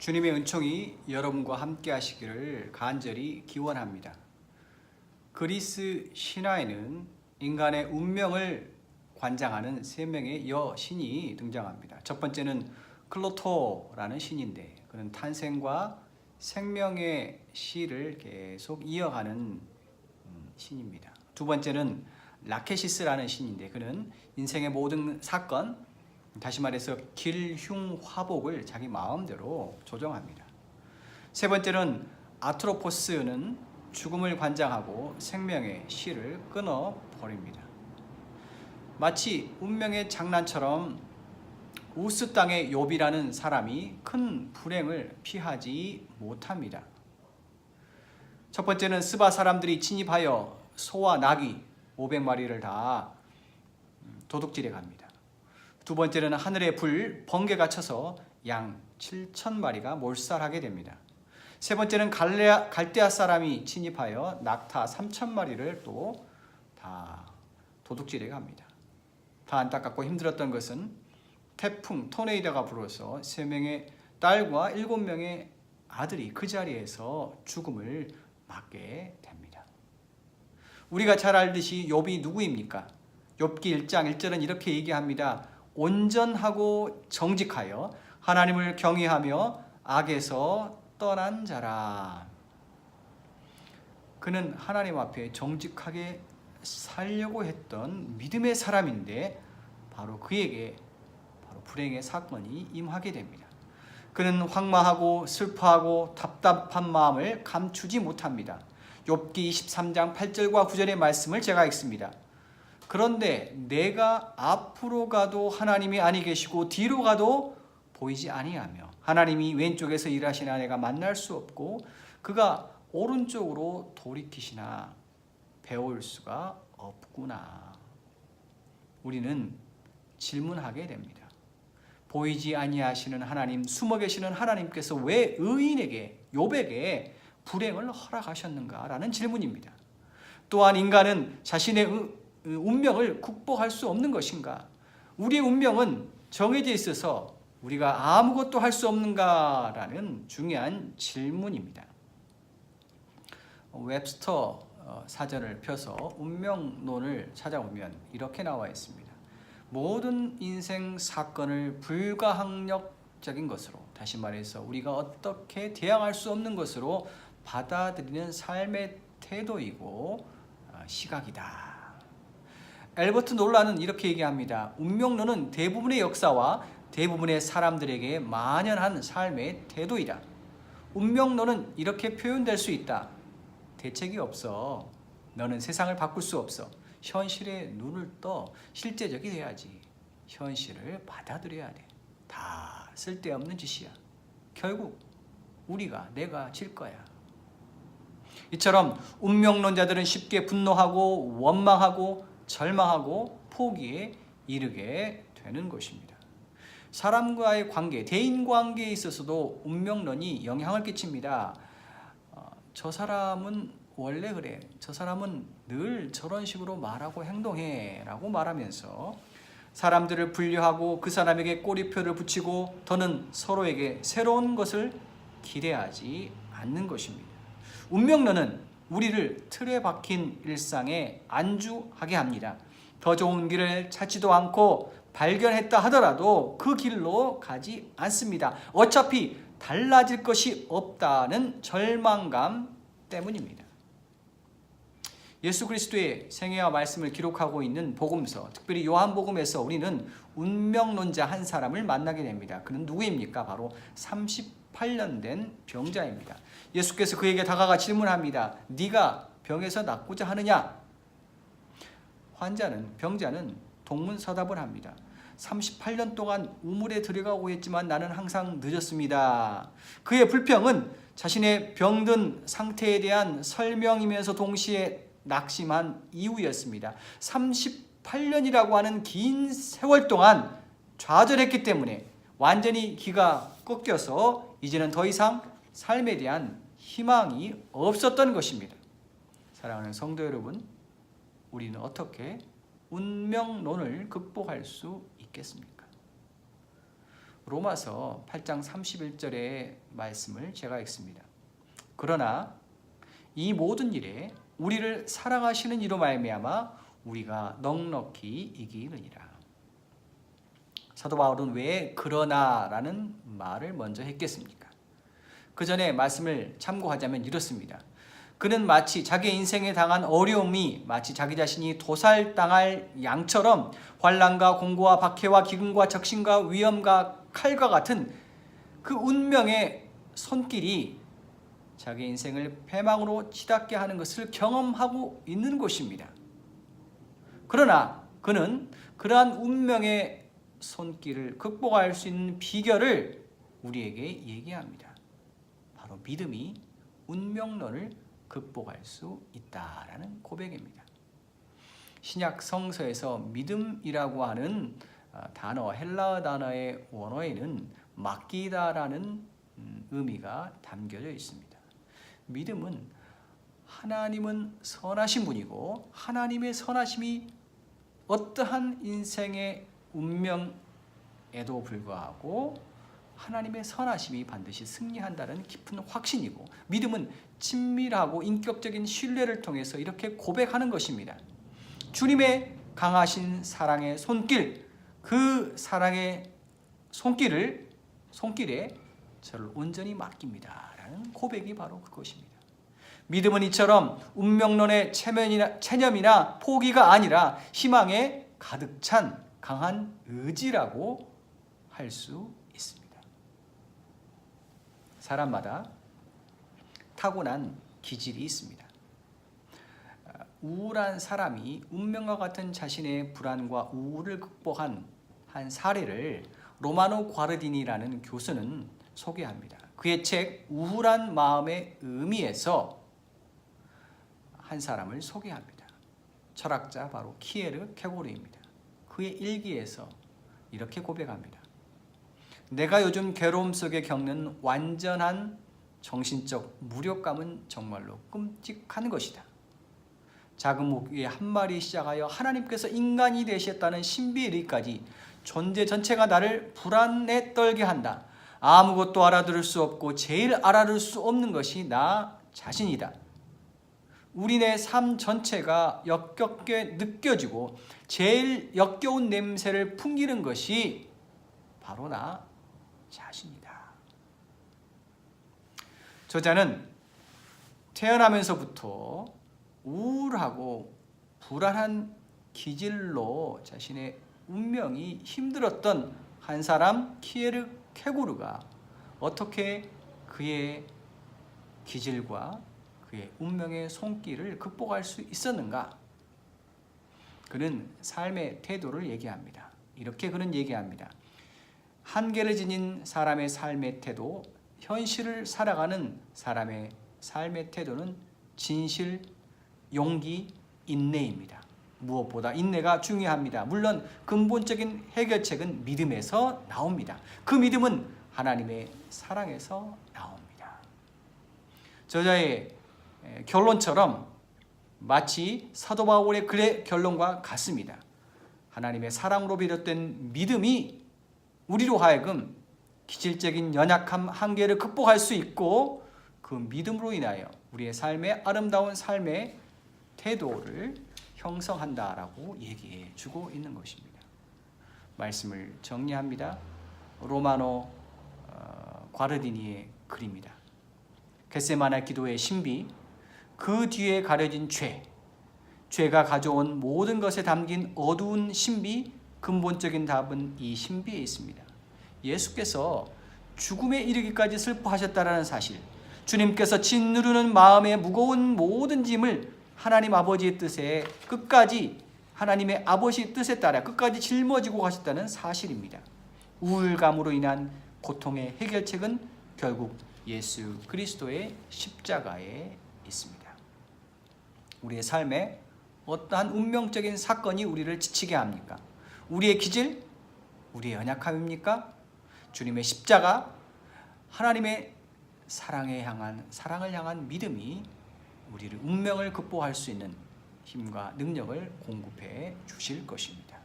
주님의 은총이 여러분과 함께 하시기를 간절히 기원합니다. 그리스 신화에는 인간의 운명을 관장하는 세 명의 여신이 등장합니다. 첫 번째는 클로토라는 신인데 그는 탄생과 생명의 시를 계속 이어가는 음, 신입니다. 두 번째는 라케시스라는 신인데 그는 인생의 모든 사건 다시 말해서 길흉화복을 자기 마음대로 조정합니다. 세 번째는 아트로포스는 죽음을 관장하고 생명의 실을 끊어 버립니다. 마치 운명의 장난처럼 우스 땅의 욥이라는 사람이 큰 불행을 피하지 못합니다. 첫 번째는 스바 사람들이 진입하여 소와 나귀 500마리를 다 도둑질해 갑니다. 두 번째는 하늘의 불 번개가 쳐서 양 7천 마리가 몰살하게 됩니다. 세 번째는 갈레아, 갈대아 사람이 침입하여 낙타 3천 마리를 또 다 도둑질해 갑니다. 더 안타깝고 힘들었던 것은 태풍 토네이도가 불어서 세 명의 딸과 일곱 명의 아들이 그 자리에서 죽음을 맞게 됩니다. 우리가 잘 알듯이 욥이 누구입니까? 욥기 1장 1절은 이렇게 얘기합니다. 온전하고 정직하여 하나님을 경외하며 악에서 떠난 자라. 그는 하나님 앞에 정직하게 살려고 했던 믿음의 사람인데 바로 그에게 바로 불행의 사건이 임하게 됩니다. 그는 황망하고 슬퍼하고 답답한 마음을 감추지 못합니다. 욥기 23장 8절과 9절의 말씀을 제가 읽습니다. 그런데 내가 앞으로 가도 하나님이 아니 계시고 뒤로 가도 보이지 아니하며 하나님이 왼쪽에서 일하시나 내가 만날 수 없고 그가 오른쪽으로 돌이키시나 배울 수가 없구나. 우리는 질문하게 됩니다. 보이지 아니하시는 하나님, 숨어 계시는 하나님께서 왜 의인에게 욥에게 불행을 허락하셨는가라는 질문입니다. 또한 인간은 자신의 운명을 극복할 수 없는 것인가? 우리의 운명은 정해져 있어서 우리가 아무것도 할 수 없는가라는 중요한 질문입니다. 웹스터 어, 사전을 펴서 운명론을 찾아보면 이렇게 나와 있습니다. 모든 인생 사건을 불가항력적인 것으로 다시 말해서 우리가 어떻게 대항할 수 없는 것으로 받아들이는 삶의 태도이고 어, 시각이다. 엘버트 놀라는 이렇게 얘기합니다. 운명론은 대부분의 역사와 대부분의 사람들에게 만연한 삶의 태도이다. 운명론은 이렇게 표현될 수 있다. 대책이 없어. 너는 세상을 바꿀 수 없어. 현실에 눈을 떠 실제적이 돼야지. 현실을 받아들여야 돼. 다 쓸데없는 짓이야. 결국 우리가 내가 질 거야. 이처럼 운명론자들은 쉽게 분노하고 원망하고 절망하고 포기에 이르게 되는 것입니다. 사람과의 관계, 대인 관계에 있어서도 운명론이 영향을 끼칩니다. 어, 저 사람은 원래 그래. 저 사람은 늘 저런 식으로 말하고 행동해. 라고 말하면서 사람들을 분류하고 그 사람에게 꼬리표를 붙이고 더는 서로에게 새로운 것을 기대하지 않는 것입니다. 운명론은 우리를 틀에 박힌 일상에 안주하게 합니다. 더 좋은 길을 찾지도 않고 발견했다 하더라도 그 길로 가지 않습니다. 어차피 달라질 것이 없다는 절망감 때문입니다. 예수 그리스도의 생애와 말씀을 기록하고 있는 복음서, 특별히 요한복음에서 우리는 운명론자 한 사람을 만나게 됩니다. 그는 누구입니까? 바로 38년 된 병자입니다. 예수께서 그에게 다가가 질문합니다. 네가 병에서 낫고자 하느냐? 환자는 병자는 동문서답을 합니다. 38년 동안 우물에 들어가고 했지만 나는 항상 늦었습니다. 그의 불평은 자신의 병든 상태에 대한 설명이면서 동시에 낙심한 이유였습니다. 38년이라고 하는 긴 세월 동안 좌절했기 때문에 완전히 기가 꺾여서 이제는 더 이상 삶에 대한 희망이 없었던 것입니다. 사랑하는 성도 여러분, 우리는 어떻게 운명론을 극복할 수 있겠습니까? 로마서 8장 31절의 말씀을 제가 읽습니다. 그러나 이 모든 일에 우리를 사랑하시는 이로 말미암아 우리가 넉넉히 이기느니라. 사도 바울은 왜 그러나라는 말을 먼저 했겠습니까? 그 전에 말씀을 참고하자면 이렇습니다. 그는 마치 자기 인생에 당한 어려움이 마치 자기 자신이 도살당할 양처럼 환란과 공고와 박해와 기근과 적신과 위험과 칼과 같은 그 운명의 손길이 자기 인생을 패망으로 치닫게 하는 것을 경험하고 있는 것입니다. 그러나 그는 그러한 운명의 손길을 극복할 수 있는 비결을 우리에게 얘기합니다. 바로 믿음이 운명론을 극복할 수 있다라는 고백입니다. 신약 성서에서 믿음이라고 하는 어, 단어 헬라어 단어의 원어에는 맡기다라는 음, 의미가 담겨져 있습니다. 믿음은 하나님은 선하신 분이고 하나님의 선하심이 어떠한 인생의 운명에도 불구하고 하나님의 선하심이 반드시 승리한다는 깊은 확신이고 믿음은 친밀하고 인격적인 신뢰를 통해서 이렇게 고백하는 것입니다. 주님의 강하신 사랑의 손길 그 사랑의 손길을 손길에 저를 온전히 맡깁니다라는 고백이 바로 그것입니다. 믿음은 이처럼 운명론의 체면이나 체념이나 포기가 아니라 희망에 가득 찬 강한 의지라고 할 수 있습니다. 사람마다 타고난 기질이 있습니다. 우울한 사람이 운명과 같은 자신의 불안과 우울을 극복한 한 사례를 로마노 과르디니라는 교수는 소개합니다. 그의 책 우울한 마음의 의미에서 한 사람을 소개합니다. 철학자 바로 키에르 케고르입니다. 그의 일기에서 이렇게 고백합니다. 내가 요즘 괴로움 속에 겪는 완전한 정신적 무력감은 정말로 끔찍한 것이다. 작은 모기의 한 마리 시작하여 하나님께서 인간이 되셨다는 신비에 이르기까지 존재 전체가 나를 불안에 떨게 한다. 아무것도 알아들을 수 없고 제일 알아들을 수 없는 것이 나 자신이다. 우리네 삶 전체가 역겹게 느껴지고 제일 역겨운 냄새를 풍기는 것이 바로 나 자신이다. 저자는 태어나면서부터 우울하고 불안한 기질로 자신의 운명이 힘들었던 한 사람 키에르 케고르가 어떻게 그의 기질과 그의 운명의 손길을 극복할 수 있었는가? 그는 삶의 태도를 얘기합니다. 이렇게 그는 얘기합니다. 한계를 지닌 사람의 삶의 태도, 현실을 살아가는 사람의 삶의 태도는 진실, 용기, 인내입니다. 무엇보다 인내가 중요합니다. 물론 근본적인 해결책은 믿음에서 나옵니다. 그 믿음은 하나님의 사랑에서 나옵니다. 저자의 결론처럼 마치 사도 바울의 글의 결론과 같습니다. 하나님의 사랑으로 비롯된 믿음이 우리로 하여금 기질적인 연약함 한계를 극복할 수 있고 그 믿음으로 인하여 우리의 삶의 아름다운 삶의 태도를 형성한다라고 얘기해 주고 있는 것입니다. 말씀을 정리합니다. 로마노 어, 과르디니의 글입니다. 겟세마나 기도의 신비 그 뒤에 가려진 죄 죄가 가져온 모든 것에 담긴 어두운 신비 근본적인 답은 이 신비에 있습니다. 예수께서 죽음에 이르기까지 슬퍼하셨다라는 사실, 주님께서 짓누르는 마음의 무거운 모든 짐을 하나님 아버지의 뜻에 끝까지 하나님의 아버지 뜻에 따라 끝까지 짊어지고 가셨다는 사실입니다. 우울감으로 인한 고통의 해결책은 결국 예수 그리스도의 십자가에 있습니다. 우리의 삶에 어떠한 운명적인 사건이 우리를 지치게 합니까? 우리의 기질? 우리의 연약함입니까? 주님의 십자가, 하나님의 사랑에 향한 사랑을 향한 믿음이 우리를 운명을 극복할 수 있는 힘과 능력을 공급해 주실 것입니다.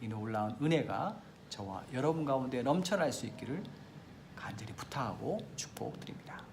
이 놀라운 은혜가 저와 여러분 가운데 넘쳐날 수 있기를 간절히 부탁하고 축복드립니다.